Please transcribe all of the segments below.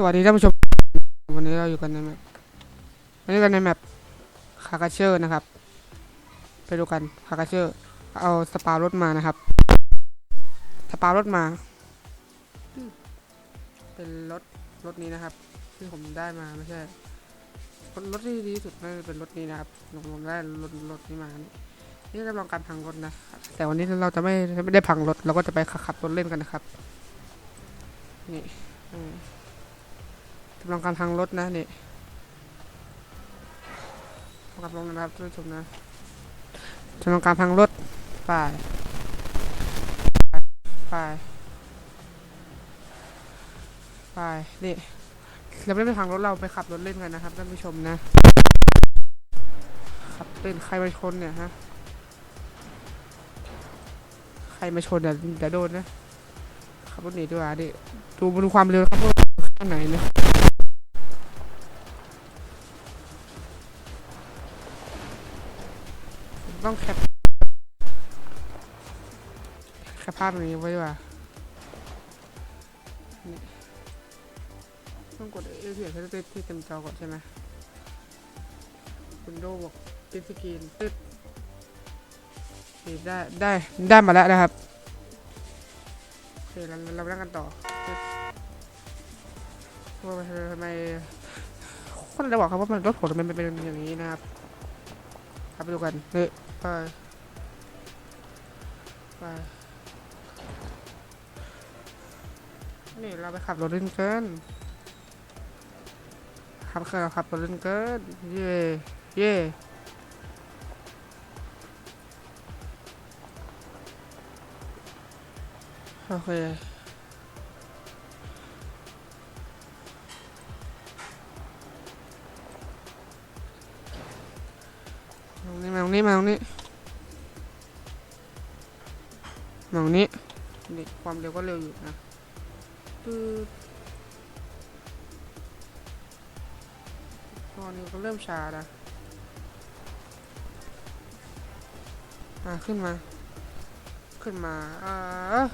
สวัสดีท่านผู้ชม วันนี้เราอยู่กันในแมปวันนี้กันในแมปคาคาเชอร์นะครับ ไปดูกันคาคาเชอร์ เอาสปารถมานะครับ สปารถมา เป็นรถรถนี้นะครับ ที่ผมได้มาไม่ใช่ รถที่ดีที่สุดน่าจะเป็นรถนี้นะครับผมได้รถรถนี้มานี่นี่กำลังการพังรถนะ แต่วันนี้เราจะไม่ไม่ได้พังรถ เราก็จะไปขับรถเล่นกันนะครับ นี่ อืม กำลังการพังรถนะนี่กำลังนะครับท่านผู้ชมนะกำลังการพังรถไปไปไปนี่เราไม่ได้ไปพังรถเราไปขับรถเล่นกันนะครับท่านผู้ชมนะขับเล่นใครมาชนเนี่ยฮะใครมาชนเดี๋ยวเดี๋ยวโดนนะขับรถหนีด้วยอะดิดูดูความเร็วครับว่าข้างไหนนะ ต้องแคปแคปภาพตรงนี้ไว้ดีกว่าต้องกดเอเฟกต์ให้ได้ที่เต็มจอก่อนใช่ไหมคุณโดบอกปิดสกรีนตึ๊ดได้ได้ได้มาแล้วนะครับโอเคเราเราไปนั่งกันต่อว่าทำไมคนจะบอกครับว่ามันรถผมมันเป็นอย่างนี้นะครับครับไปดูกันเฮ้ย ไป ไป นี่เราไปขับรถเล่นกันขับเคยขับรถเล่นกันเย่เย่โอเค นี้มาตรงนี้มาตรงนี้มาตรงนี้นี่ความเร็วก็เร็วอยู่นะตืดตอนนี้ก็เริ่มช้าละอะขึ้นมา ขึ้นมา อ่า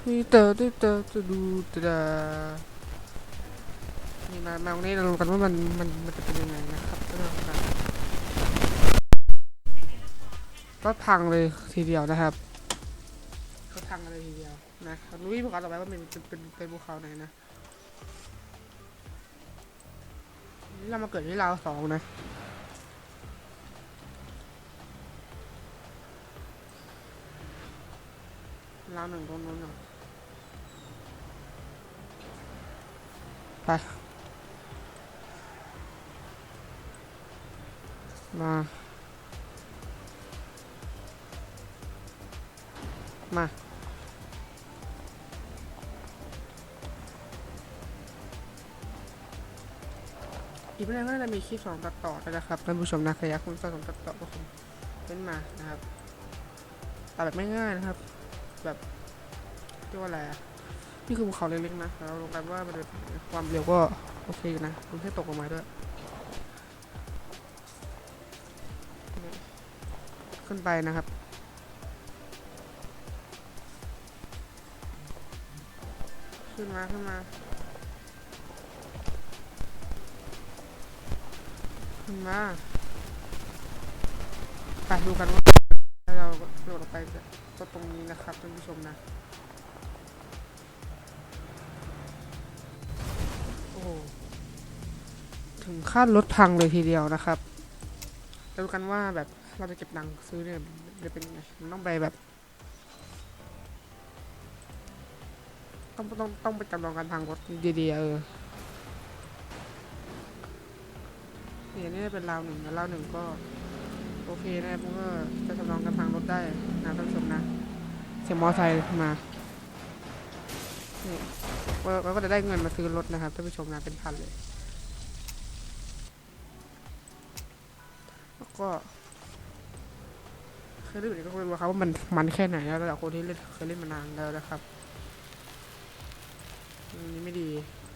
มีเตอร์ตืเตอร์จะดูตะนี่มามาตรงนี้เราดูกันว่ามันมันมันจะเป็นยังไงนะครับเรื่องกา ก็พังเลยทีเดียวนะครับก็พังเลยทีเดียวนะรู้วิภูเขาต่อไปว่ามันเป็นเป็นเป็นภูเขาไหนนะนี่เรามาเกิดที่ลาวสองนะลาวหนึ่งตรงนู้นน่ะไปมา มา อีกไม่นานก็จะมีคลิปสองตัดต่อด้วยนะครับท่านผู้ชมนะใครอยากคุณสองตัดต่อก็คงเป็นมานะครับตัดแบบไม่ง่ายนะครับ แบบเรียกว่าอะไรอะนี่คือภูเขาเล็กๆนะเราลงกันว่ามันเป็นความเร็วก็โอเคอยู่นะคุณแค่ตกลงมาด้วยขึ้นไปนะครับ ขึ้นมาขึ้นมาขึ้นมาไปดูกันว่าเราโดดออกไปก็ตรงนี้นะครับท่านผู้ชมนะ โอ้ถึงขั้นรถพังเลยทีเดียวนะครับดูกันว่าแบบเราจะเก็บตังค์ซื้อเนี่ยจะเป็นไงมันต้องไปแบบ ต้องต้องต้องไปจำลองการพังรถดีๆเออเนี่ยนี่เป็นราวหนึ่งแล้วราวหนึ่งก็ โอเคนะเพราะว่าจะจำลองการพังรถได้นะท่านผู้ชมนะ เสียงมอไซค์มานี่เราก็จะได้เงินมาซื้อรถนะครับท่านผู้ชมนะเป็นพันเลย แล้วก็เคยเล่นแบบนี้ก็ไม่รู้ครับว่ามันมันแค่ไหนแล้วระดับคนที่เล่นเคยเล่นมานานแล้วนะครับ อันนี้ไม่ดี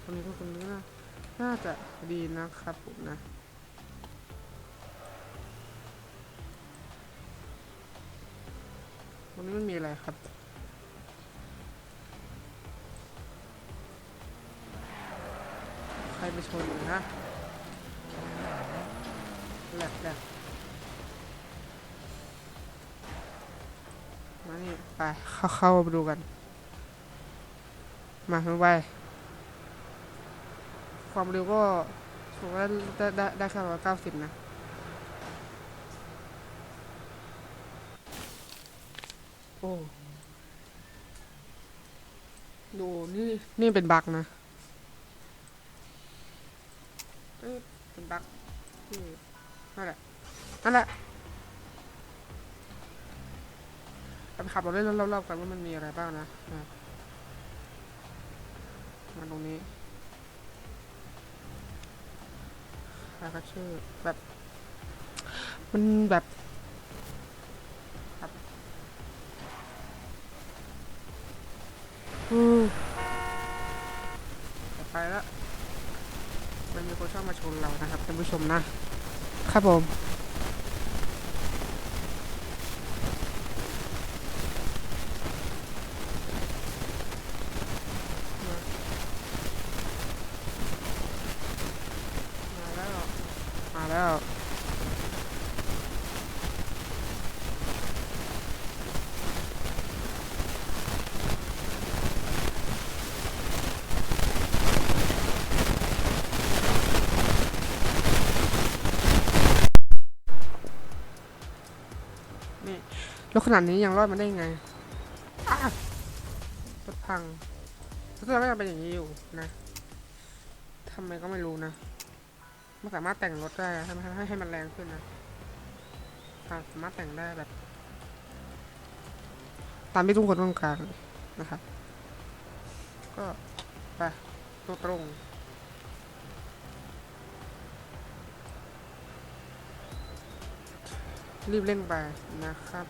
คนนี้ก็คนนี้น่าน่าจะดีนะครับผมนะวันนี้ไม่มีอะไรครับใครไปชนอยู่นะแหลกแหลกมานี่ไปเข้าเข้าไปดูกัน มาลงไปความเร็วก็ถือว่าได้ได้ได้แค่ร้อยเก้าสิบนะโอ้ดูนี่ นี่เป็นบักนะเอ้ยเป็นบักที่นั่นแหละ นั่นแหละไปขับรถเล่นรอบๆกันว่ามันมีอะไรบ้างนะ มาตรงนี้แล้วก็ชื่อแบบ มันแบบครับอืมไปแล้วมันมีคนชอบมาชนเรานะครับท่านผู้ชมนะครับผม มาแล้ว มา แล้วนี่รถขนาดนี้ยังรอดมาได้ไงรถพังรถเราไม่ยังเป็นอย่างนี้อยู่นะทำไมก็ไม่รู้นะ มันสามารถแต่งรถได้ให้ให้ให้มันแรงขึ้นนะสามารถแต่งได้แบบ ตามที่ทุกคนต้องการนะครับ ก็ไปตัวตรงรีบเร่งไปนะครับ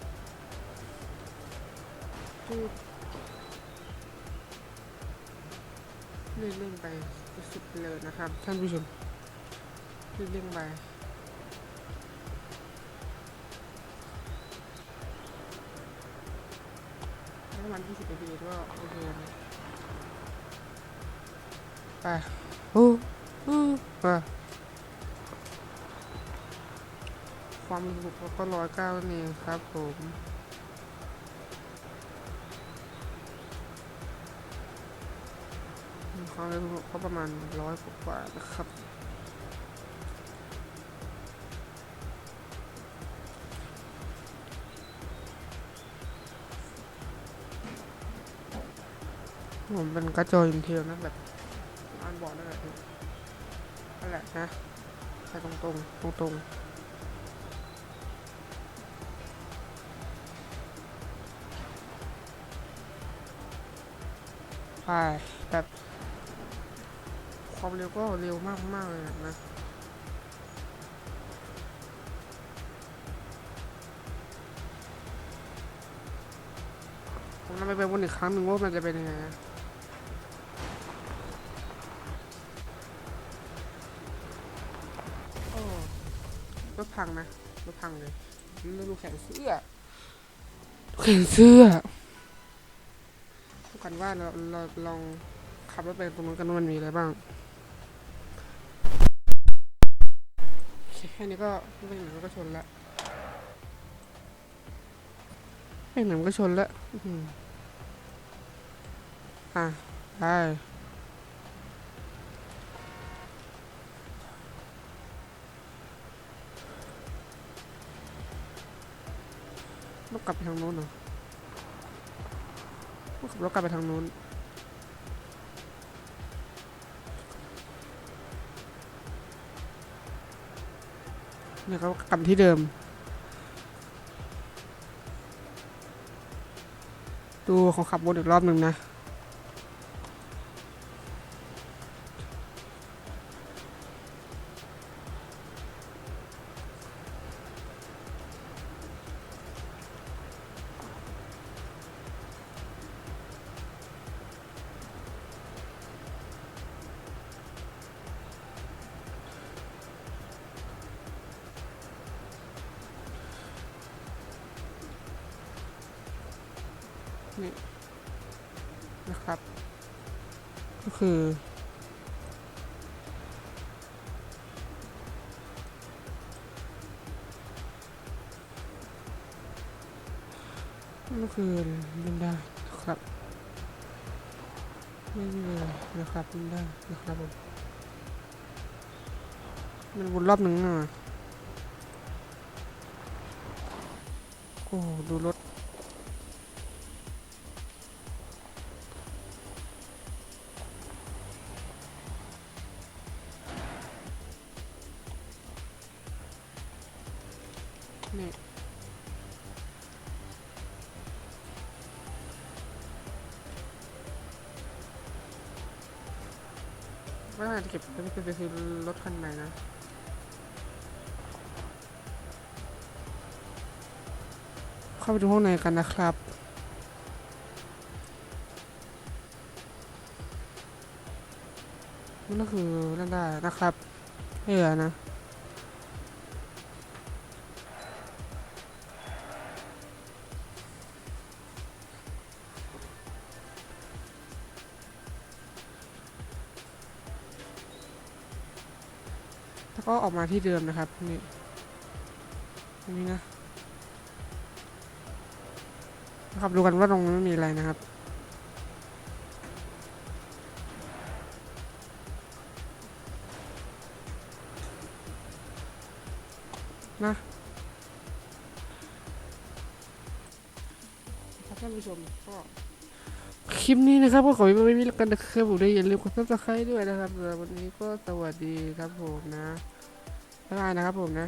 รีบเร่งไปสุดเลยนะครับ ท่านผู้ชม รีบเร่งไปประมาณ20นาทีก็โอเคนะไปโอ้โอ้ไปความเร็วก็ร้อยเก้านี่นเองครับผมความเร็วก็ประมาณร้อยกว่าๆนะครับ ผมเป็นกระจอยุนเทลนะแบบอ่านบอกนั่นแหละนั่นแหละนะไปตรงๆตรงๆใช่แบบความเร็วก็เร็วมากมากๆเลยนะผมนำไปเป็นวนอีกครั้งหนึ่งว่ามันจะเป็นยังไง รถพังนะรถพังเลยนี่ดูแขนเสื้อดูแขนเสื้อดูกันว่าเราเราลองขับรถไปตรงนู้นกันว่ามันมีอะไรบ้างโอเคแค่นี้ก็ไม่เป็นหนังก็ชนละไม่เป็นหนังก็ชนละอื้อหืออะไป ต้องกลับไปทางโน้นเหรอต้องขับรถกลับไปทางโน้นเนี่ยเขากลับที่เดิม ดูเขาขับวนอีกรอบหนึ่งนะ นี่นะครับ ก็คือ ก็คือเล่นได้ครับไม่เลยนะครับเล่นได้นะครับผมมันวนรอบหนึ่งอะโอ้ดูรถ ว่าจะเก็บไม่ได้ไปซื้อรถคันไหนนะเข้าไปดูห้องในกันนะครับนั่นก็คือนั่นได้นะครับไม่เหลือนะ ก็ออกมาที่เดิมนะครับนี่ตรงนี้นะนะครับดูกันว่าตรงนั้มีอะไรนะครับ นะท่านผู้ชมก็คลิปนี้นะครับก็ขอไว้ไม่มีกันนะครับผมได้อย่าลืมกดซับสไครต์ด้วยนะครับวันนี้ก็สวัสดีครับผมนะ บ๊ายบายนะครับผมนะ